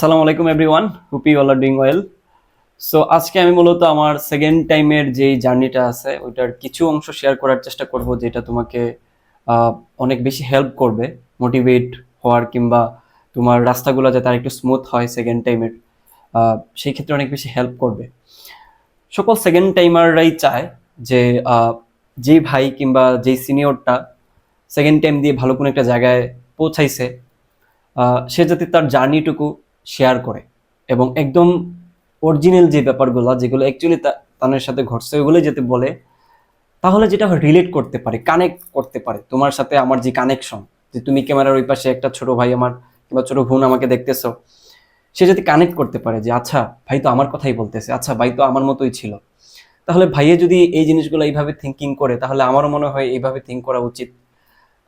আসসালামু আলাইকুম everyone hope you are doing well so আজকে আমি মূলত আমার সেকেন্ড টাইমের যেই জার্নিটা আছে, ওইটার কিছু অংশ শেয়ার করার চেষ্টা করব, যেটা তোমাকে অনেক বেশি হেল্প করবে মোটিভেট হওয়ার কিংবা তোমার রাস্তাগুলো যাতে আরেকটু স্মুথ হয় সেকেন্ড টাইমের সেই ক্ষেত্রে অনেক বেশি হেল্প করবে। সকল সেকেন্ড টাইমাররাই চায় যে যেই ভাই কিংবা যেই সিনিয়রটা সেকেন্ড টাইম দিয়ে ভালো কোনো একটা জায়গায় পৌঁছাইছে সে যাতে তার জার্নিটুকু শেয়ার করে। এবং একদম অরিজিনাল যে ব্যাপারগুলো, যেগুলো অ্যাকচুয়ালি তাদের সাথে ঘটছে ওগুলো যাতে বলে, তাহলে যেটা রিলেট করতে পারে কানেক্ট করতে পারে। তোমার সাথে আমার যে কানেকশন যে তুমি ক্যামেরার ওই পাশে একটা ছোট ভাই আমার কিংবা ছোট বোন আমাকে দেখতেছো, সে যদি কানেক্ট করতে পারে যে আচ্ছা ভাই তো আমার কথাই বলতেছে আচ্ছা ভাই তো আমার মতোই ছিল। তাহলে ভাইয়ে যদি এই জিনিসগুলো এইভাবে থিঙ্কিং করে, তাহলে আমারও মনে হয় এইভাবে থিঙ্ক করা উচিত।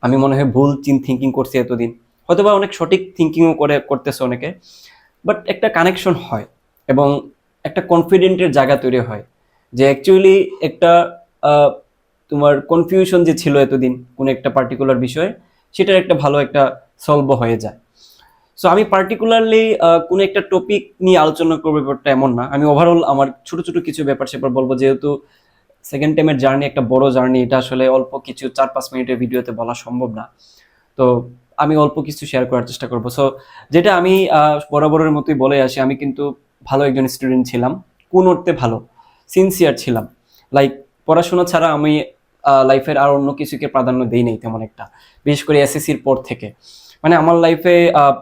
আমি মনে হয় ভুল চিন থিঙ্কিং করছি এতদিন। হয়তোবা অনেক সঠিক থিঙ্কিংও করে করতেছে অনেকে। বাট একটা কানেকশন হয় এবং একটা কনফিডেন্টের জায়গা তৈরি হয় যে অ্যাকচুয়ালি একটা তোমার কনফিউশন যে ছিল এতদিন কোনো একটা পার্টিকুলার বিষয়ে, সেটার একটা ভালো একটা সলভ হয়ে যায়। সো আমি পার্টিকুলারলি কোনো একটা টপিক নিয়ে আলোচনা করব ব্যাপারটা এমন না। আমি ওভারঅল আমার ছোট ছোট কিছু ব্যাপার স্যাপার বলব, যেহেতু সেকেন্ড টাইমের জার্নি একটা বড় জার্নি এটা আসলে অল্প কিছু চার, পাঁচ মিনিটের ভিডিওতে বলা সম্ভব না। তো আমি অল্প কিছু শেয়ার করার চেষ্টা করব। সো যেটা আমি বরাবরের মতোই বলে আসি, আমি কিন্তু ভালো একজন স্টুডেন্ট ছিলাম, কোন অর্থে ভালো সিনসিয়ার ছিলাম। লাইক পড়াশোনা ছাড়া আমি লাইফের আর অন্য কিছুকে প্রাধান্য দিই নাই তেমন একটা, বিশেষ করে এসএসসির পর থেকে। মানে আমার লাইফে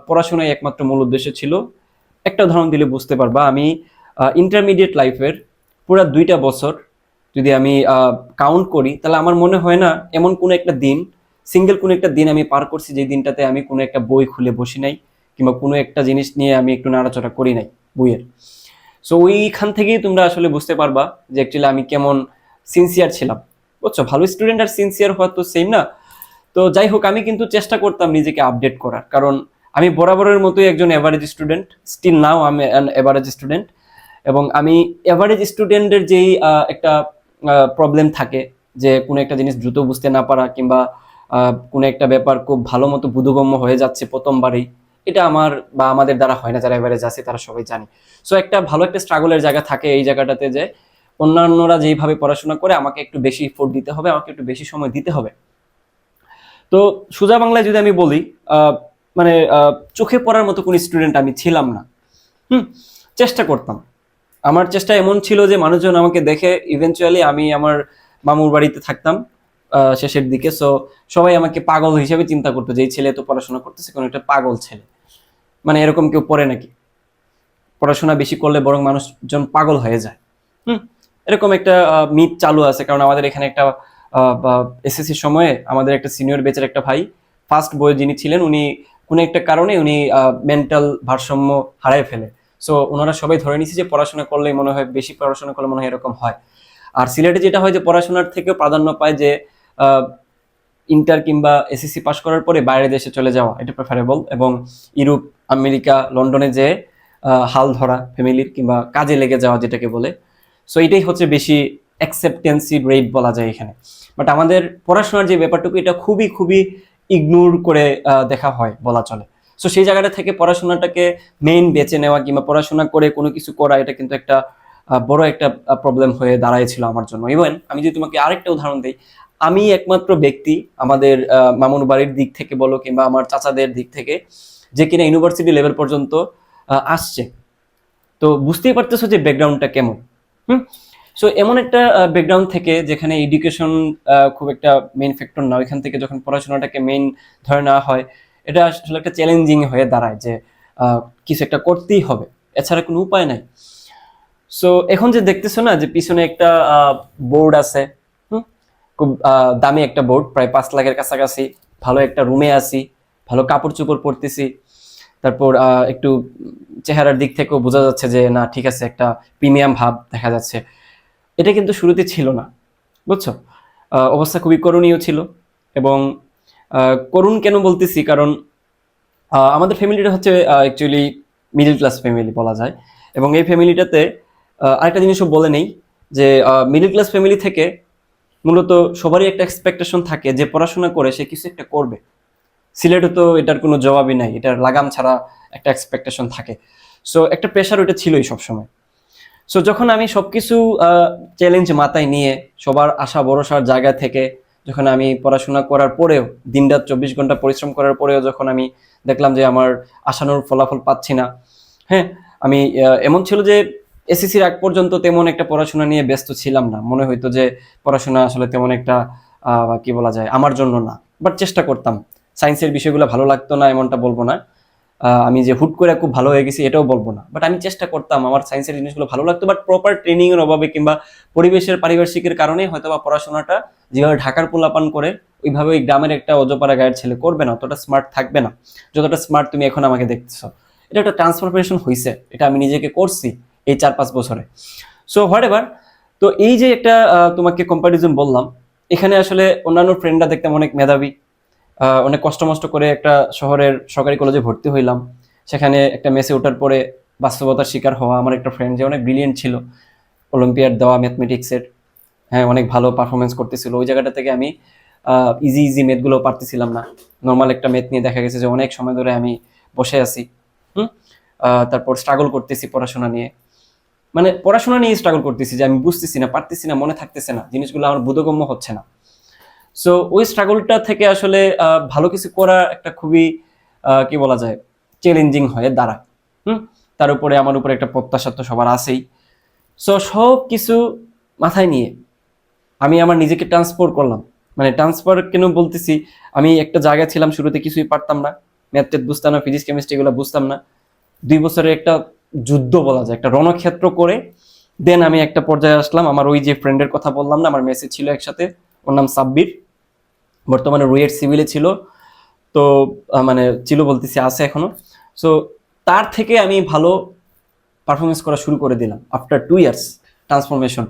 পড়াশোনাই একমাত্র মূল উদ্দেশ্য ছিল। একটা উদাহরণ দিলে বুঝতে পারবা, আমি ইন্টারমিডিয়েট লাইফের পুরো দুইটা বছর যদি আমি কাউন্ট করি, তাহলে আমার মনে হয় না, এমন কোনো একটা দিন সিঙ্গেল কোনো একটা দিন আমি পার করছি যে দিনটাতে আমি কোনো একটা বই খুলে বসি নাই, কিংবা কোনো একটা জিনিস নিয়ে আমি একটু নাড়াচড়া করি নাই বইয়ের। সো ওইখান থেকেই তোমরা আসলে বুঝতে পারবা যে অ্যাকচুয়ালি আমি কেমন সিনসিয়ার ছিলাম। বুঝছ? ভালো স্টুডেন্ট আর সিনসিয়ার হওয়া তো সেম না। তো যাই হোক, আমি কিন্তু চেষ্টা করতাম নিজেকে আপডেট করার। কারণ আমি বরাবরের মতোই একজন এভারেজ স্টুডেন্ট স্টিল নাও আমি অ্যান এভারেজ স্টুডেন্ট এবং আমি এভারেজ স্টুডেন্টের যেই একটা প্রবলেম থাকে, যে কোনো একটা জিনিস দ্রুত বুঝতে না পারা কিংবা কোনো একটা ব্যাপার খুব ভালো মতো বোধগম্য হয়ে যাচ্ছে প্রথমবারই। এটা আমার বা আমাদের দ্বারা হয় না, যারা এভারেজ আছে তারা সবাই জানি। সো একটা ভালো একটা স্ট্রাগলের জায়গা থাকে এই জায়গাটাতে যে, অন্যান্যরা যেইভাবে পড়াশোনা করে আমাকে একটু বেশি ফোর্ট দিতে হবে, আমাকে একটু বেশি সময় দিতে হবে। তো, সোজা বাংলায় যদি আমি বলি মানে চোখে পড়ার মতো কোনো স্টুডেন্ট আমি ছিলাম না। হুম, চেষ্টা করতাম। আমার চেষ্টা এমন ছিল যে, মানুষজন আমাকে দেখে ইভেনচুয়ালি আমি আমার মামুর বাড়িতে থাকতাম। শেষের দিকে। সো সবাই আমাকে পাগল হিসেবে চিন্তা করতো যে ছেলে তো পড়াশোনা করতেছে, কোনো একটা পাগল ছেলে। মানে এরকম কেউ পড়ে নাকি? পড়াশোনা বেশি করলে বরং মানুষজন পাগল হয়ে যায়। হুম? এরকম একটা মিথ চালু আছে। কারণ আমাদের এখানে একটা এসএসসির সময়ে আমাদের একটা সিনিয়র বেচের একটা ভাই ফার্স্ট বই যিনি ছিলেন, উনি কোনো একটা কারণে উনি মেন্টাল ভারসাম্য হারায় ফেলে। সো ওনারা সবাই ধরে নিছে যে, পড়াশোনা করলেই মনে হয়, বেশি পড়াশোনা করলে মনে হয় এরকম হয়। আর সিলেটে যেটা হয় যে, পড়াশোনার থেকেও প্রাধান্য পায় যে ইন্টার কিংবা এসএসসি পাশ করার পরে বাইরে দেশে চলে যাওয়া, এটা প্রেফারেবল এবং ইউরোপ, আমেরিকা, লন্ডনে যে হাল ধরা ফ্যামিলির কিংবা কাজে লেগে যাওয়া যেটাকে বলে। সো এটাই হচ্ছে বেশি অ্যাকসেপ্টেন্সি রেট বলা যায় এখানে। বাট আমাদের পড়াশোনার যে ব্যাপারটুকু, এটা খুবই খুবই ইগনোর করে দেখা হয় বলা চলে। সো সেই জায়গাটা থেকে পড়াশোনাটাকে মেইন বেছে নেওয়া কিংবা পড়াশোনা করে কোনো কিছু করা, এটা কিন্তু একটা বড় একটা প্রবলেম হয়ে দাঁড়াইছিল আমার জন্য। ইভেন আমি যদি তোমাকে আরেকটা উদাহরণ দিই আমি একমাত্র ব্যক্তি আমাদের মামুন বাড়ির দিক থেকে বলো কিংবা আমার চাচাদের দিক থেকে, যে কিনা ইউনিভার্সিটি লেভেল পর্যন্ত আসছে। তো বুঝতেই পারতেছো যে ব্যাকগ্রাউন্ডটা কেমন। হুম? সো এমন একটা ব্যাকগ্রাউন্ড থেকে যেখানে এডুকেশন খুব একটা মেইন ফ্যাক্টর না, ওইখান থেকে যখন পড়াশোনাটাকে মেইন ধরে নেওয়া হয়, এটা আসলে একটা চ্যালেঞ্জিং হয়ে দাঁড়ায় যে কিছু একটা করতেই হবে। এছাড়া কোনো উপায় নাই। সো এখন যে দেখতেছো না যে পিছনে একটা বোর্ড আছে খুব দামি একটা বোর্ড প্রায় পাঁচ লাখের কাছাকাছি। ভালো একটা রুমে আছি, ভালো কাপড় চোপড় পরতেছি। তারপর একটু চেহারার দিক থেকেও বোঝা যাচ্ছে যে, না, ঠিক আছে, একটা প্রিমিয়াম ভাব দেখা যাচ্ছে। এটা কিন্তু শুরুতে ছিল না, বুঝছ? অবস্থা খুবই করুণীয় ছিল এবং করুণ কেন বলতেছি? কারণ আমাদের ফ্যামিলিটা হচ্ছে অ্যাকচুয়ালি মিডিল ক্লাস ফ্যামিলি বলা যায়। এবং এই ফ্যামিলিটাতে আরেকটা জিনিসও বলে নেই যে মিডিল ক্লাস ফ্যামিলি থেকে মূলত সবারই একটা এক্সপেকটেশন থাকে যে পড়াশোনা করে সে কিছু একটা করবে। সিলেটে তো এটার কোনো জবাবই নাই, এটার লাগাম ছাড়া একটা এক্সপেকটেশন থাকে। সো একটা প্রেশার ওটা ছিলই সবসময়। সো যখন আমি সবকিছু চ্যালেঞ্জ মাথায় নিয়ে, সবার আশা ভরসার জায়গা থেকে যখন আমি পড়াশোনা করার পরেও, দিনরাত চব্বিশ ঘণ্টা পরিশ্রম করার পরেও যখন আমি দেখলাম যে আমার আশানুর ফলাফল পাচ্ছি না হ্যাঁ আমি এমন ছিল যে এসএসসির আগ পর্যন্ত তেমন একটা পড়াশোনা নিয়ে ব্যস্ত ছিলাম না। মনে হইতো যে পড়াশোনা আসলে তেমন একটা কি বলা যায়, আমার জন্য না। বাট চেষ্টা করতাম। সায়েন্সের বিষয়গুলো ভালো লাগতো না, এমনটা বলব না। আমি যে হুট করে খুব ভালো হয়ে গেছি, এটাও বলব না। বাট আমি চেষ্টা করতাম, আমার সায়েন্সের জিনিসগুলো ভালো লাগতো, বাট প্রপার ট্রেনিংয়ের অভাবে কিংবা পরিবেশের, পারিপার্শ্বিকের কারণে হয়তো বা পড়াশোনাটা যেভাবে ঢাকার পোলাপান করে ওইভাবে ওই গ্রামের একটা অজপাড়া গায়ের ছেলে করবে না, অতটা স্মার্ট থাকবে না। যতটা স্মার্ট তুমি এখন আমাকে দেখতেছো। এটা একটা ট্রান্সফরমেশন হয়েছে এটা আমি নিজেকে করছি। এই চার পাঁচ বছরে। সো হোয়াট এভার তো এই যে একটা তোমাকে কম্পারিজন বললাম, এখানে আসলে অন্যান্য ফ্রেন্ডরা দেখতাম অনেক মেধাবী অনেক কষ্ট মষ্ট করে একটা শহরের সরকারি কলেজে ভর্তি হইলাম। সেখানে একটা মেসে ওঠার পরে বাস্তবতার শিকার হওয়া আমার একটা ফ্রেন্ড যে অনেক ব্রিলিয়েন্ট ছিল অলিম্পিয়াড দেওয়া ম্যাথমেটিক্সের হ্যাঁ অনেক ভালো পারফরমেন্স করতেছিল। ওই জায়গাটা থেকে আমি ইজি ইজি ম্যাথগুলো পারতেছিলাম না। নর্মাল একটা ম্যাথ নিয়ে দেখা গেছে যে অনেক সময় ধরে আমি বসে আছি, হুম? তারপর স্ট্রাগল করতেছি পড়াশোনা নিয়ে। মানে পড়াশোনা নিয়ে স্ট্রাগল করতেছি যে আমি বুঝতেছি না, পারতেছি না, মনে থাকতেছে না, জিনিসগুলো আমার বোধগম্য হচ্ছে না। সো ওই স্ট্রাগলটা থেকে আসলে ভালো কিছু করা একটা খুবই কি বলা যায় চ্যালেঞ্জিং হয়ে দাঁড়ায় হুম? তার উপরে আমার উপরে একটা প্রত্যাশা তো সবার আছেই। সো সব কিছু মাথায় নিয়ে আমি আমার নিজেকে ট্রান্সফার করলাম। মানে ট্রান্সফার কেন বলতেছি, আমি একটা জায়গায় ছিলাম, শুরুতে কিছুই পারতাম না। ম্যাথ বুঝতাম না ফিজিক্স কেমিস্ট্রি এগুলো বুঝতাম না। দুই বছরের একটা যুদ্ধ বলা যায়। একটা রণক্ষেত্র করে দেন আমি একটা পর্যায়ে আসলাম। আমার ওই যে ফ্রেন্ডের কথা বললাম না, আমার মেসেজ ছিল একসাথে, ওর নাম সাব্বির। বর্তমানে রুয়েট সিভিলে ছিল। তো মানে ছিল বলতেছি, আছে এখনও। সো তার থেকে আমি ভালো পারফরমেন্স করা শুরু করে দিলাম আফটার টু ইয়ার্স ট্রান্সফরমেশন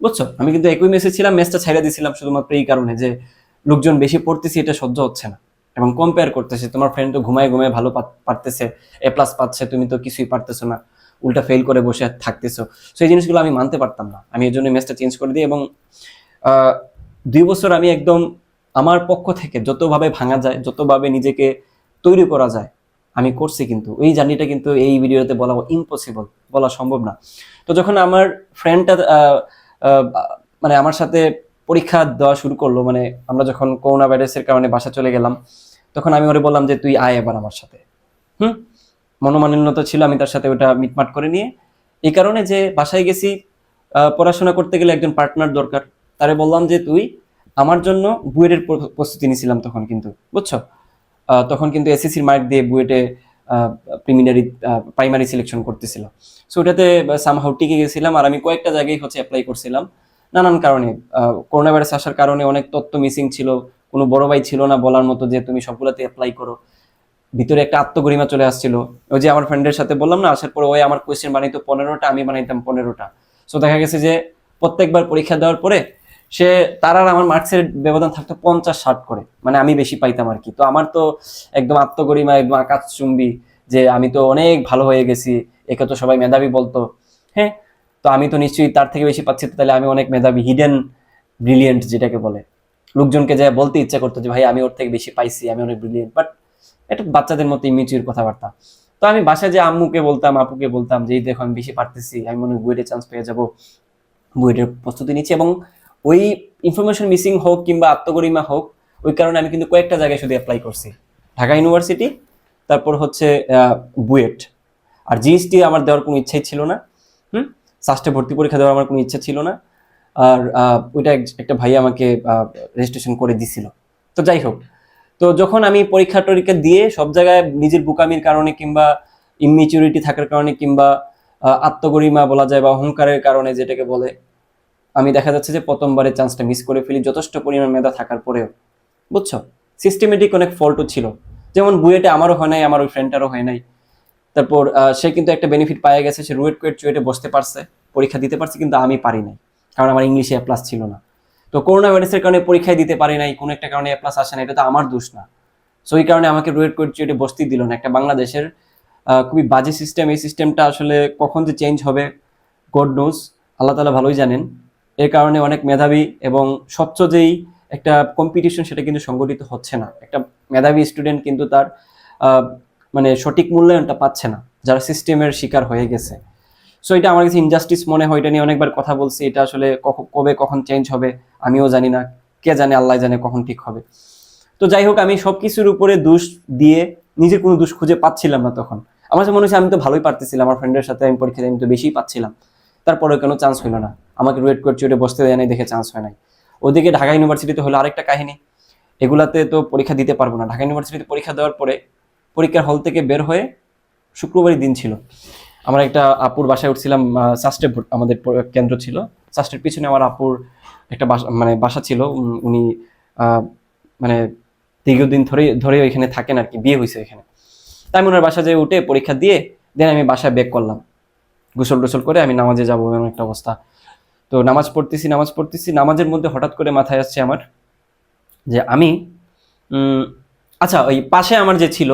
বুঝছ? আমি কিন্তু একই মেসে ছিলাম মেসটা ছাইড়া দিয়েছিলাম শুধুমাত্র এই কারণে যে, লোকজন বেশি পড়তেছি, এটা সহ্য হচ্ছে না। এবং কম্পেয়ার করতেছে, তোমার ফ্রেন্ড তো ঘুমায় ঘুমায় ভালো পারতেছে এ প্লাস পাচ্ছে, তুমি তো কিছুই পারতেছো না, উল্টা ফেল করে বসে থাকতেছো। সেই জিনিসগুলো আমি মানতে পারতাম না। আমি এই জন্য মেসটা চেঞ্জ করে দিই এবং দুই বছর আমি একদম আমার পক্ষ থেকে যতভাবে ভাঙা যায়, যতভাবে নিজেকে তৈরি করা যায়, আমি করছি কিন্তু। এই জার্নিটা কিন্তু এই ভিডিওতে বলা ইম্পসিবল বলা সম্ভব না। তো যখন আমার ফ্রেন্ডটা মানে আমার সাথে পরীক্ষা দেওয়া শুরু করল মানে আমরা যখন করোনা ভাইরাসের কারণে বাসা চলে গেলাম, তখন আমি ওরে বললাম যে, তুই আয় এবার আমার সাথে। হুম? মনোমালিন্যতা ছিল, আমি তার সাথে ওটা মিটমাট করে নিয়ে। এই কারণে যে বাসায় গেছি পড়াশোনা করতে গেলে একজন পার্টনার দরকার। তারে বললাম যে, তুই আমার জন্য বুয়েটের প্রস্তুতি নিয়েছিলাম তখন কিন্তু, বুঝছ? তখন কিন্তু এসএসসির মার্ক দিয়ে বুয়েটে প্রিমিনারি প্রাইমারি সিলেকশন করতেছিল। সো ওটাতে সামহাউ টিকে গেছিলাম। আর আমি কয়েকটা জায়গায় হচ্ছে অ্যাপ্লাই করছিলাম। নানান কারণে করোনা ভাইরাস আসার কারণে অনেক তথ্য মিসিং ছিল, কোনো বড় ভাই ছিল না বলার মতো যে তুমি সবগুলোতে অ্যাপ্লাই করো। ভিতরে একটা আত্মগরিমা চলে আসছিল। ওই যে আমার ফ্রেন্ডের সাথে বললাম না, আসার পর ওই আমার কোয়েশ্চেন বানাইতো পনেরোটা, আমি বানাইতাম পনেরোটা। সো দেখা গেছে যে প্রত্যেকবার পরীক্ষা দেওয়ার পরে সে, তার আর আমার মার্কসের ব্যবধান থাকতো পঞ্চাশ, ষাট করে। মানে আমি বেশি পাইতাম আর কি। তো আমার তো একদম আত্মগরিমা, একদম আকাশ চুম্বি যে আমি তো অনেক ভালো হয়ে গেছি, একে তো সবাই মেধাবী বলতো। হ্যাঁ তো আমি তো নিশ্চয়ই তার থেকে বেশি পাচ্ছি তাহলে আমি অনেক মেধাবী হিডেন ব্রিলিয়েন্ট যেটাকে বলে। লোকজনকে যা বলতে ইচ্ছা করতো যে, ভাই, আমি ওর থেকে বেশি পাইছি, আমি অনেক ব্রিলিয়েন্ট বাট এটা বাচ্চাদের মতো ইমিচুর কথাবার্তা। তো আমি বাসায় যে আম্মুকে বলতাম, আপুকে বলতাম যে, এই দেখো, আমি বেশি পারতেছি, আমি মনে হয় বুয়েটে চান্স পেয়ে যাব। বুয়েটের প্রস্তুতি নিচ্ছি এবং ওই ইনফরমেশন মিসিং হোক কিংবা আত্মগরিমা হোক, ওই কারণে আমি কিন্তু কয়েকটা জায়গায় শুধু অ্যাপ্লাই করছি। ঢাকা ইউনিভার্সিটি তারপর হচ্ছে বুয়েট। আর জিএসটি আমার দেওয়ার কোনো ইচ্ছাই ছিল না। সাস্টে ভর্তি পরীক্ষা দেওয়ার আমার কোনো ইচ্ছা ছিল না। আর ওইটা একটা ভাই আমাকে রেজিস্ট্রেশন করে দিছিল। তো যাই হোক, তো যখন আমি পরীক্ষা টরীক্ষা দিয়ে সব জায়গায় নিজের বুকামির কারণে কিংবা ইমিচিউরিটি থাকার কারণে কিংবা আত্মগরিমা বলা যায় বা অহংকারের কারণে যেটাকে বলে, আমি দেখা যাচ্ছে যে প্রথমবারে চান্সটা মিস করে ফেলি, যথেষ্ট পরিমাণ মেধা থাকার পরেও। বুঝছ? সিস্টেমেটিক অনেক ফল্টও ছিল। যেমন বুয়েটে আমারও হয় নাই, আমার ওই ফ্রেন্ডটারও হয় নাই। তারপর সে কিন্তু একটা বেনিফিট পাওয়া গেছে, সে রুয়েট কুয়েট চুয়েটে বসতে পারছে, পরীক্ষা দিতে পারছে, কিন্তু আমি পারি নাই। কারণ আমার ইংলিশে প্লাস ছিল না। তো করোনা ভাইরাসের কারণে পরীক্ষায় দিতে পারি নাই, কোনো একটা কারণে প্লাস আসে না, এটা তো আমার দোষ না। সো এই কারণে আমাকে রুয়েট কুয়েট চুয়েটে বসতেই দিল না। একটা বাংলাদেশের খুবই বাজে সিস্টেম এই সিস্টেমটা আসলে কখন যে চেঞ্জ হবে গড নোজ আল্লাহ তালা ভালোই জানেন। এর কারণে অনেক মেধাবী এবং স্বচ্ছ যেই একটা কম্পিটিশন সেটা কিন্তু সংগঠিত হচ্ছে না। একটা মেধাবী স্টুডেন্ট কিন্তু তার মানে সঠিক মূল্যায়নটা পাচ্ছে না, যারা সিস্টেমের শিকার হয়ে গেছে। সো এটা আমার কাছে ইনজাস্টিস মনে হয়, এটা নিয়ে অনেকবার কথা বলছি, এটা আসলে কবে কখন চেঞ্জ হবে আমিও জানি না, কে জানে আল্লাহ জানে কখন ঠিক হবে। তো যাই হোক, আমি সবকিছুর উপরে দোষ দিয়ে নিজের কোনো দোষ খুঁজে পাচ্ছিলাম না তখন। আমার কাছে মনে হচ্ছে আমি তো ভালোই পারতেছিলাম, আমার ফ্রেন্ডের সাথে আমি পরীক্ষা দিয়ে আমি তো বেশিই পাচ্ছিলাম। তারপরে কেন চান্স হইল না। আমাকে রুয়েট করে চুটে বসতে দেয় নাই, দেখে চান্স হয় নাই। ওদিকে ঢাকা ইউনিভার্সিটিতে হলো আরেকটা কাহিনী। এগুলাতে তো পরীক্ষা দিতে পারব না। ঢাকা ইউনিভার্সিটিতে পরীক্ষা দেওয়ার পরে পরীক্ষার হল থেকে বের হয়ে শুক্রবারই দিন ছিল। আমরা একটা আপুর বাসায় উঠছিলাম সাস্টে আমাদের কেন্দ্র ছিল। সাস্টের পিছনে আমার আপুর একটা বাসা মানে বাসা ছিল। উনি মানে দীর্ঘদিন ধরে ধরে ওইখানে থাকেন আর কি, বিয়ে হয়েছে এখানে। তাই আমি ওনার বাসা যেয়ে উঠে পরীক্ষা দিয়ে, দেন আমি বাসায় ব্যাক করলাম। গোসল টোসল করে আমি নামাজে যাব এমন একটা অবস্থা। তো নামাজ পড়তেছি নামাজ পড়তেছি। নামাজের মধ্যে হঠাৎ করে মাথায় আসছে আমার যে আমি আচ্ছা ওই পাশে আমার যে ছিল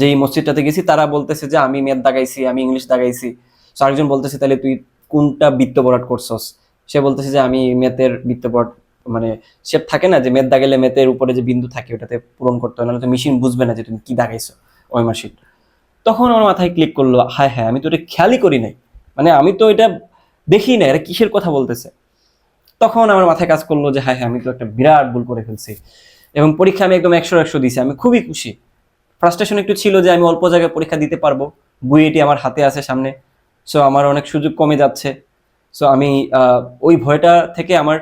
যেই মসজিদটাতে গেছি, তারা বলতেছে যে, আমি মেদ দাগাইছি, আমি ইংলিশ দাগাইছি। আরেকজন বলতেছে তাহলে তুই কোনটা বৃত্ত বরাট করছস? সে বলতেছে যে, আমি ম্যাথের বৃত্ত মানে শেপ থাকে না যে, মেদ দাগাইলে ম্যাথের উপরে যে বিন্দু থাকে, ওটাতে পূরণ করতে হয়, নাহলে তো মেশিন বুঝবে না যে, তুমি কি দাগাইছো ওই মাসিক তখন আমার মাথায় ক্লিক করল হ্যাঁ হ্যাঁ আমি তো এটা খেয়ালই করি নাই। মানে আমি তো এটা দেখি না এটা কিসের কথা বলতেছে? তখন আমার মাথায় কাজ করল যে হ্যাঁ হ্যাঁ আমি তো একটা বিরাট ভুল করে ফেলছি। এবং পরীক্ষা আমি একদম একশো একশো দিয়েছি, আমি খুবই খুশি। ফ্রাস্ট্রেশন একটু ছিল যে আমি অল্প জায়গায় পরীক্ষা দিতে পারব। বুয়েটি আমার হাতে আছে সামনে। সো আমার অনেক সুযোগ কমে যাচ্ছে। সো আমি ওই ভয়টা থেকে আমার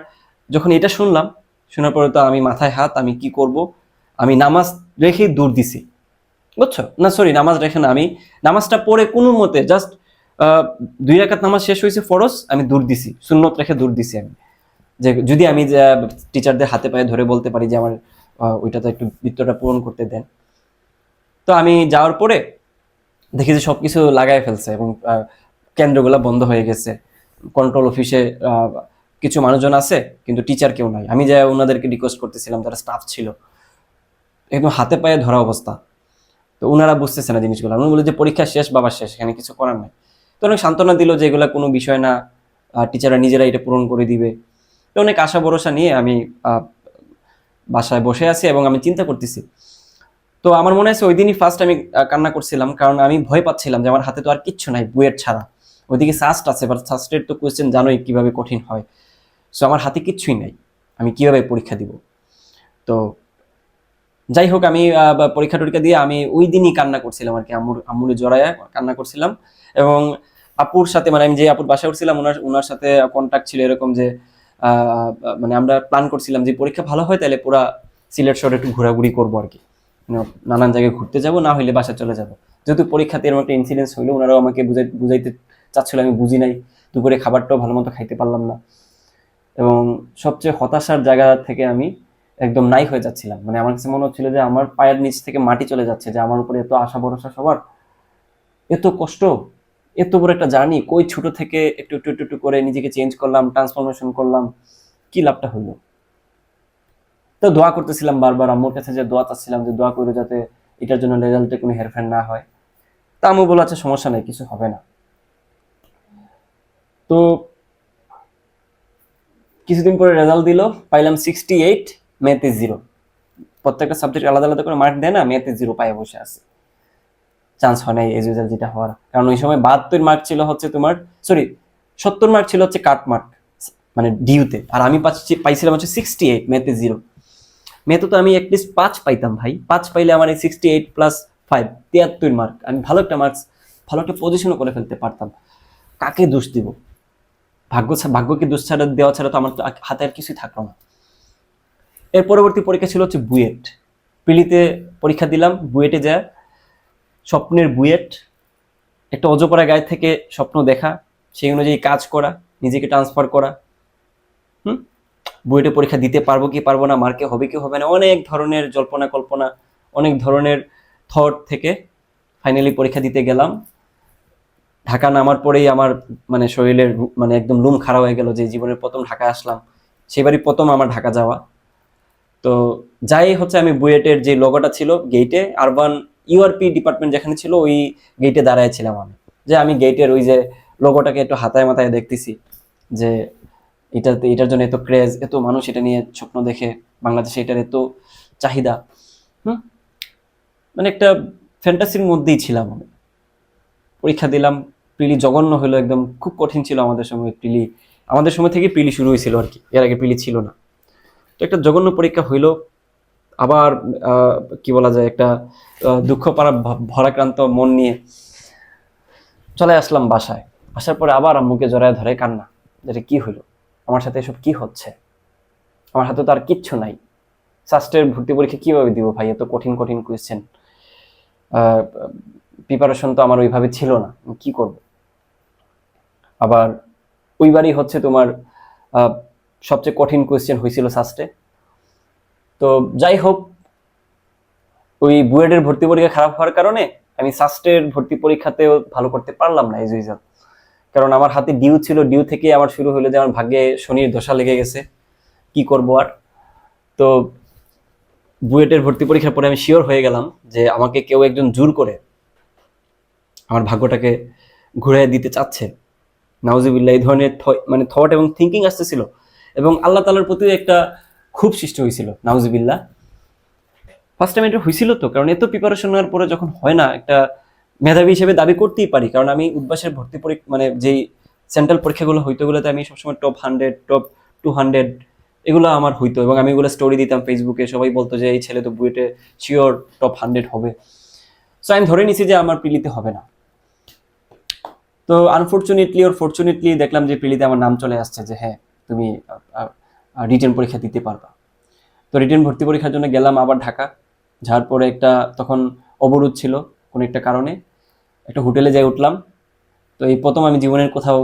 যখন এটা শুনলাম শোনার পরে তো আমি মাথায় হাত আমি কি করব? আমি নামাজ রেখে দূর দিছি। বুঝছ? না সরি নামাজ রেখে না আমি নামাজটা পড়ে কোনো মতে জাস্ট দুই রাকাত নামাজ শেষ হয়েছে ফরজ আমি দূর দিছি। সুন্নত রেখে দূর দিছি আমি। যে যদি আমি টিচারদের হাতে পায়ে ধরে বলতে পারি যে আমার আহ, ওইটাতে একটু বৃত্তটা পূরণ করতে দেন। তো আমি যাওয়ার পরে দেখি যে সবকিছু লাগাই ফেলছে এবং কেন্দ্রগুলো বন্ধ হয়ে গেছে। কন্ট্রোল অফিসে কিছু মানুষজন আছে, কিন্তু টিচার কেউ নাই। আমি যা ওনাদেরকে রিকোয়েস্ট করতেছিলাম যারা স্টাফ ছিল। একদম হাতে পায়ে ধরা অবস্থা। তো ওনারা বুঝতেছে না জিনিসগুলো। আমি বলি যে, পরীক্ষা শেষ, বাবা শেষ, এখানে কিছু করার নাই। তো অনেক সান্ত্বনা দিল যে, এগুলো কোনো বিষয় না। টিচাররা নিজেরা এটা পূরণ করে দিবে। তো অনেক আশা ভরসা নিয়ে আমি বাসায় বসে আছি এবং আমি চিন্তা করতেছি তো আমার মনে আছে ওই দিনই ফার্স্ট আমি কান্না করছিলাম, কারণ আমি ভয় পাচ্ছিলাম যে আমার হাতে তো আর কিচ্ছু নাই বুয়েট ছাড়া। ওইদিকে সাস্ট আছে বাট সাস্টের তো কোয়েশ্চেন জানোই কীভাবে কঠিন হয়। সো আমার হাতে কিচ্ছুই নাই, আমি কীভাবে পরীক্ষা দিব? তো যাই হোক, আমি পরীক্ষা টরীক্ষা দিয়ে আমি ওই দিনই কান্না করছিলাম আর কি, আম্মুর, আম্মুরে জড়ায় কান্না করছিলাম। এবং আপুর সাথে মানে আমি যে আপুর বাসায় উঠছিলাম ওনার ওনার সাথে কন্ট্যাক্ট ছিল এরকম যে মানে আমরা প্ল্যান করছিলাম যে পরীক্ষা ভালো হয় তাহলে পুরা সিলেট শহরে একটু ঘোরাঘুরি করব আর কি। নানান জায়গায় ঘুরতে যাব, না হইলে বাসা চলে যাব। যেহেতু পরীক্ষাতে এরকম একটা ইনসিডেন্স হইল, ওনারাও আমাকে বুঝাই, বুঝাইতে চাচ্ছিল, আমি বুঝি নাই। দুপুরে খাবারটাও ভালো মতো খাইতে পারলাম না। এবং সবচেয়ে হতাশার জায়গা থেকে আমি একদম নাই হয়ে যাচ্ছিলাম। মানে আমার কাছে মনে হচ্ছিল যে আমার পায়ের নিচ থেকে মাটি চলে যাচ্ছে, যে আমার উপরে এত আশা ভরসা সবার, এত কষ্ট, এত বড় একটা জার্নি, কই ছোট থেকে একটু একটু একটু করে নিজেকে চেঞ্জ করলাম ট্রান্সফরমেশন করলাম, কি লাভটা হইল তো দোয়া করতেছিলাম বারবার আম্মুর কাছে যে দোয়া চাচ্ছিলাম, যে দোয়া করে যাতে এটার জন্য রেজাল্টে কোনো হেরফের না হয়। তা আম্মু বলে আছে সমস্যা নেই, কিছু হবে না। তো কিছুদিন পরে রেজাল্ট দিল, পাইলাম সিক্সটি এইট মেতে জিরো প্রত্যেকটা সাবজেক্ট আলাদা আলাদা করে মার্ক দেয় না মেতে জিরো পায়ে বসে আছে। চান্স হয় নাই এই রেজাল্ট যেটা হওয়ার। কারণ ওই সময় বাহাত্তর মার্ক ছিল হচ্ছে তোমার সরি সত্তর মার্ক ছিল হচ্ছে কাট মার্ক মানে ডিউতে আর আমি পাইছিলাম হচ্ছে সিক্সটি এইট মেতে জিরো মেতে তো আমি অ্যাটলিস্ট পাঁচ পাইতাম ভাই। পাঁচ পাইলে আমার এই সিক্সটি এইট প্লাস ফাইভ তিয়াত্তর মার্ক আমি ভালো একটা মার্কস ভালো একটা পজিশনও করে ফেলতে পারতাম। কাকে দোষ দিব? ভাগ্য ভাগ্যকে দোষ ছাড়া, দেওয়া ছাড়া তো আমার তো হাতে আর কিছুই থাকল না। এর পরবর্তী পরীক্ষা ছিল হচ্ছে বুয়েট। পিলিতে পরীক্ষা দিলাম, বুয়েটে যা স্বপ্নের বুয়েট। একটা অজপরা গায়ে থেকে স্বপ্ন দেখা, সেই অনুযায়ী কাজ করা, নিজেকে ট্রান্সফার করা। হুম? বুয়েটে পরীক্ষা দিতে পারব কি পারব না, মার্কে হবে কি হবে না, অনেক ধরনের জল্পনা কল্পনা, অনেক ধরনের থট থেকে ফাইনালি পরীক্ষা দিতে গেলাম। ঢাকা নামার পরেই আমার মানে শরীরের মানে একদম লুম খারাপ হয়ে গেল যে জীবনের প্রথম ঢাকা আসলাম। সেবারই প্রথম আমার ঢাকা যাওয়া। তো যাই হচ্ছে আমি বুয়েটের যে লোগোটা ছিল গেটে আরবান ইউআরপি ডিপার্টমেন্ট যেখানে ছিল ওই গেটে দাঁড়ায় ছিলাম আমি। যে আমি গেটের ওই যে লোগোটাকে একটু হাতায় মাথায় দেখতেছি যে এটাতে এটার জন্য এত ক্রেজ এত মানুষ এটা নিয়ে স্বপ্ন দেখে, বাংলাদেশে এটার এত চাহিদা। হুম? মানে একটা ফ্যান্টাসির মধ্যেই ছিলাম আমি। পরীক্ষা দিলাম প্রিলি জঘন্য হলো একদম, খুব কঠিন ছিল আমাদের সময় প্রিলি আমাদের সময় থেকে প্রিলি শুরু হয়েছিল আর কি, এর আগে প্রিলি ছিল না। তো একটা জঘন্য পরীক্ষা হইল, আবার কি বলা যায়, একটা দুঃখ পারা ভরাক্রান্ত মন নিয়ে চলে আসলাম বাসায়। আসার পরে আবার আম্মুকে জড়ায় ধরে কান্না যেটা কি হইল? আমার সাথে এসব কি হচ্ছে? আমার হাতে তো আর কিচ্ছু নাই। সাস্টের ভর্তি পরীক্ষা কীভাবে দিব ভাই? এত কঠিন কঠিন কোয়েশ্চেন প্রিপারেশন তো আমার ওইভাবে ছিল না। কি করব? আবার ওইবারই হচ্ছে তোমার সবচেয়ে কঠিন কোয়েশ্চেন হয়েছিল সাস্টে তো যাই হোক, ওই বুয়েটের ভর্তি পরীক্ষা খারাপ হওয়ার কারণে আমি সাস্টের ভর্তি পরীক্ষাতেও ভালো করতে পারলাম না এজ ইউজাল কারণ আমার হাতে ডিউ ছিল, ডিউ থেকে আমার শুরু হলো যে আমার ভাগ্যে শনির দশা লেগে গেছে। কি করব আর? তো বুয়েটের ভর্তি পরীক্ষার পরে আমি শিওর হয়ে গেলাম যে আমাকে কেউ একজন জোর করে আমার ভাগ্যটাকে ঘুরে দিতে চাচ্ছে। নাউজিবিল্লাহ, এই ধরনের মানে থট এবং থিঙ্কিং আসতেছিল এবং আল্লাহ তালার প্রতি একটা খুব সৃষ্টি হয়েছিল, নাউজিবিল্লাহ। ফার্স্ট টাইম এটা হয়েছিল তো, কারণ এত প্রিপারেশন নেওয়ার পরে যখন হয় না, একটা মেধাবী হিসেবে দাবি করতেই পারি, কারণ আমি উদ্বাসের ভর্তি পরীক্ষা মানে যেই সেন্ট্রাল পরীক্ষাগুলো হইতো ওগুলোতে আমি সবসময় top hundred top two hundred এগুলো আমার হইতো এবং আমি এগুলো স্টোরি দিতাম ফেসবুকে সবাই বলতো যে এই ছেলে তো বুয়েটে শিওর টপ হান্ড্রেড হবে। সো আমি ধরে নিছি যে আমার পিলিতে হবে না। তো আনফর্চুনেটলি ওর ফর্চুনেটলি দেখলাম যে পিলিতে আমার নাম চলে আসছে যে হ্যাঁ তুমি রিটার্ন পরীক্ষা দিতে পারবা। তো রিটার্ন ভর্তি পরীক্ষার জন্য গেলাম আবার ঢাকা। যাওয়ার পরে একটা তখন অবরোধ ছিল। কোনো একটা কারণে। একটা হোটেলে যাই উঠলাম। তো এই প্রথম আমি জীবনের কোথাও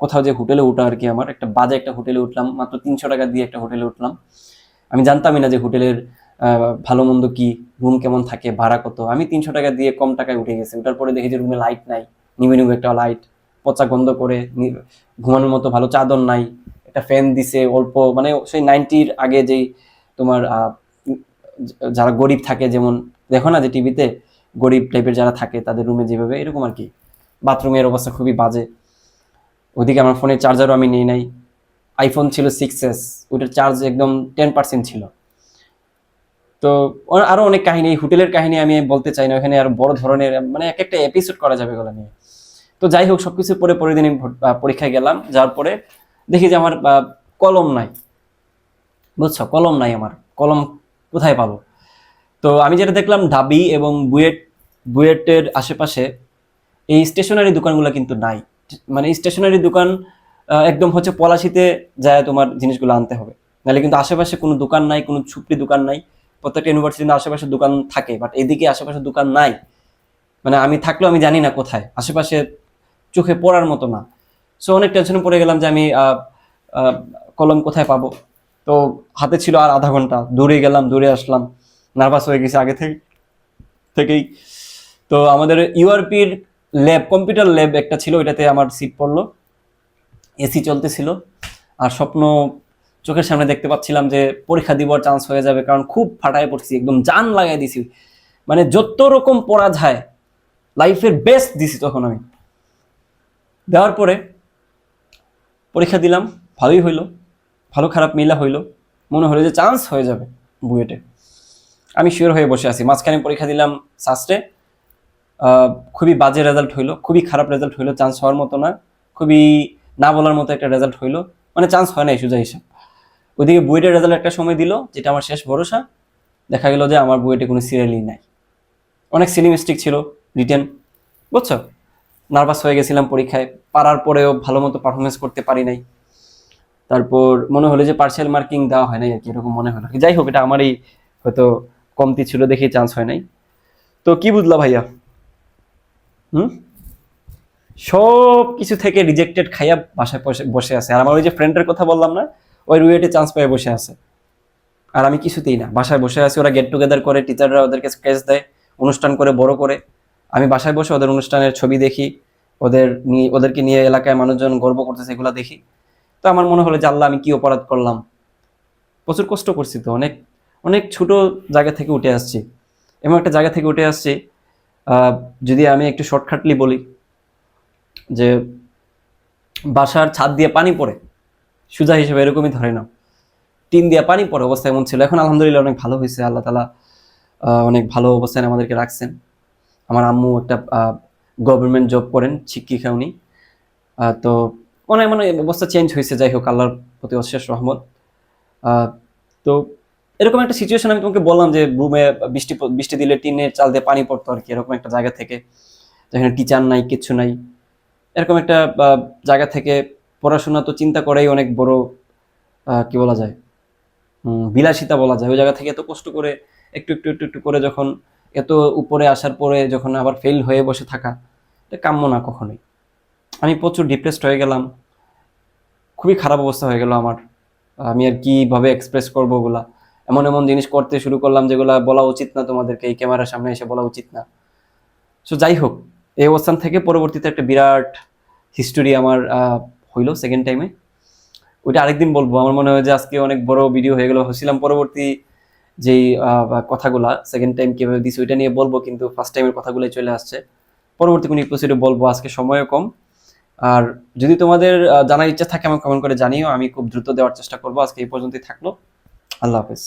কোথাও যে হোটেলে উঠা আর কি আমার, একটা বাজে একটা হোটেলে উঠলাম, মাত্র তিনশো টাকা দিয়ে একটা হোটেলে উঠলাম। আমি জানতামই না যে হোটেলের ভালো মন্দ কি রুম কেমন থাকে, ভাড়া কত। আমি তিনশো টাকা দিয়ে কম টাকায় উঠে গেছি। ওটার পরে দেখি যে রুমে লাইট নাই নিবে নিবে একটা লাইট পচা গন্ধ করে ঘুমানোর মতো ভালো চাদর নাই, একটা ফ্যান দিছে, অল্প মানে সেই নাইনটির আগে যেই তোমার যারা গরিব থাকে যেমন, দেখো না যে টিভিতে গরিব টাইপের যারা থাকে, তাদের রুমে যেভাবে, এরকম আর কি। বাথরুমের অবস্থা খুবই বাজে। ওদিকে আমার ফোনের চার্জারও আমি নিই নাই। আইফোন ছিল সিক্স এস ওইটার চার্জ একদম টেন পার্সেন্ট ছিল। তো ওর আরও অনেক কাহিনী হোটেলের কাহিনী আমি বলতে চাই না, ওখানে আর বড় ধরনের মানে এক একটা এপিসোড করা যাবে এগুলো নিয়ে। তো যাই হোক সব সবকিছু পরে পরের দিন পরীক্ষায় গেলাম, যাওয়ার পরে দেখি যে আমার কলম নাই। বুঝছ? কলম নাই আমার। কলম কোথায় পাবো? তো আমি যেটা দেখলাম, ঢাবি এবং বুয়েট, বুয়েটের আশেপাশে এই স্টেশনারি দোকানগুলো কিন্তু নাই। মানে স্টেশনারি দোকান একদম হচ্ছে পলাশিতে যায় তোমার জিনিসগুলো আনতে হবে। নাহলে কিন্তু আশেপাশে কোনো দোকান নাই, কোনো ছুপড়ি দোকান নাই। প্রত্যেকটা ইউনিভার্সিটিতে আশেপাশে দোকান থাকে বাট এদিকে আশেপাশে দোকান নাই। মানে আমি থাকলেও আমি জানি না কোথায়, আশেপাশে চোখে পড়ার মতো না। সো অনেক টেনশনে পড়ে গেলাম যে আমি কলম কোথায় পাবো? তো হাতে ছিল আর আধা ঘণ্টা। দৌড়ে গেলাম, দৌড়ে আসলাম। নার্ভাস হয়ে গেছি আগে থেকে থেকেই। তো আমাদের ইউআরপির ল্যাব কম্পিউটার ল্যাব একটা ছিল, ওইটাতে আমার সিট পড়ল। এসি চলতেছিল। আর স্বপ্ন চোখের সামনে দেখতে পাচ্ছিলাম যে পরীক্ষা দিবার চান্স হয়ে যাবে, কারণ খুব ফাটায় পড়ছি, একদম জান লাগাই দিছি। মানে যত রকম পড়া যায় লাইফের বেস্ট দিছি তখন আমি। দেওয়ার পরে পরীক্ষা দিলাম, ভালোই হইল। ভালো খারাপ মিলা হইল। মনে হলো যে চান্স হয়ে যাবে বুয়েটে। আমি শিওর হয়ে বসে আছি। মাঝখানে পরীক্ষা দিলাম সাস্টে খুবই বাজে রেজাল্ট হইল, খুবই খারাপ রেজাল্ট হইল চান্স হওয়ার মতো না, খুবই না বলার মতো একটা রেজাল্ট হইল। মানে চান্স হয় নাই সোজা হিসাব। ওইদিকে বুয়েটের রেজাল্ট একটা সময় দিল, যেটা আমার শেষ ভরসা। দেখা গেল যে আমার বুয়েটে কোনো সিরিয়ালই নাই। অনেক সিলি মিস্টেক ছিল রিটেন বুঝছ? নার্ভাস হয়ে গেছিলাম পরীক্ষায়। পারার পরেও ভালো মতো পারফরমেন্স করতে পারি নাই। তারপর মনে হলো যে পার্সিয়াল মার্কিং দেওয়া হয় নাই আর কি, এরকম মনে হলো। যাই হোক, এটা আমারই হয়তো কমতি ছিল দেখে চান্স হয় নাই। তো কি বুঝলা ভাইয়া? হুম? সব কিছু থেকে রিজেক্টেড খাইয়া বাসায় বসে- আছে। আর আমার ওই যে ফ্রেন্ডের কথা বললাম না, ওই রুয়েটে চান্স পেয়ে বসে আছে। আর আমি কিছুতেই না, বাসায় বসে আছি, ওরা গেট টুগেদার করে টিচাররা ওদেরকে স্কেচ দেয়, অনুষ্ঠান করে, বড় করে। আমি বাসায় বসে ওদের অনুষ্ঠানের ছবি দেখি, ওদের নিয়ে, ওদেরকে নিয়ে এলাকায় মানুষজন গর্ব করতেছে, এগুলো দেখি। তো আমার মনে হলো আল্লাহ আমি কি অপরাধ করলাম। প্রচুর কষ্ট করছি তো, অনেক অনেক ছোট জায়গা থেকে উঠে আসছি। এমন একটা জায়গা থেকে উঠে আসছি যদি আমি একটু শর্টকাটলি বলি, যে বাসার ছাদ দিয়ে পানি পড়ে, সুজা হিসেবে এরকমই ধরে না টিন দিয়ে পানি পড়ে, অবস্থা এমন ছিল। এখন আলহামদুলিল্লাহ অনেক ভালো হয়েছে। আল্লাহ তালা অনেক ভালো অবস্থায় আমাদেরকে রাখছেন। আমার আম্মু একটা গভর্নমেন্ট জব করেন, শিক্ষিকা উনি। তো অনেক মানে অবস্থা চেঞ্জ হয়েছে। যাই হোক, আল্লাহর প্রতি অশেষ রহমত। তো এরকম একটা সিচুয়েশন আমি তোমাকে বললাম যে রুমে বৃষ্টি বৃষ্টি দিলে টিনের চাল দিয়ে পানি পড়তো আর কি, এরকম একটা জায়গা থেকে। যেখানে টিচার নাই কিচ্ছু নাই। এরকম একটা জায়গা থেকে পড়াশোনা তো চিন্তা করেই অনেক বড় কি বলা যায়? বিলাসিতা বলা যায়। ওই জায়গা থেকে এত কষ্ট করে, একটু একটু একটু একটু করে যখন এত উপরে আসার পরে যখন আবার ফেল হয়ে বসে থাকা, এটা কাম্য না কখনোই। আমি প্রচুর ডিপ্রেসড হয়ে গেলাম। খুবই খারাপ অবস্থা হয়ে গেল আমার। আমি আর কীভাবে এক্সপ্রেস করব ওগুলা? এমন এমন জিনিস করতে শুরু করলাম যেগুলা বলা উচিত না তোমাদেরকে, এই ক্যামেরার সামনে এসে বলা উচিত না। সো যাই হোক, এই অবস্থান থেকে পরবর্তীতে একটা বিরাট হিস্টোরি আমার হইল সেকেন্ড টাইমে ওইটা আরেকদিন বলব। আমার মনে হয় যে আজকে অনেক বড় ভিডিও হয়ে গেলো। হচ্ছিলাম পরবর্তী যেই কথাগুলা সেকেন্ড টাইম কীভাবে দিছি ওইটা নিয়ে বলব, কিন্তু ফার্স্ট টাইমের কথাগুলোই চলে আসছে। পরবর্তী কোনো এপিসোডে বলব, আজকে সময়ও কম। আর যদি তোমাদের জানার ইচ্ছা থাকে, আমাকে কমেন্ট করে জানিও। আমি খুব দ্রুত দেওয়ার চেষ্টা করব। আজকে এই পর্যন্তই থাকল। আল্লাহ হাফেজ।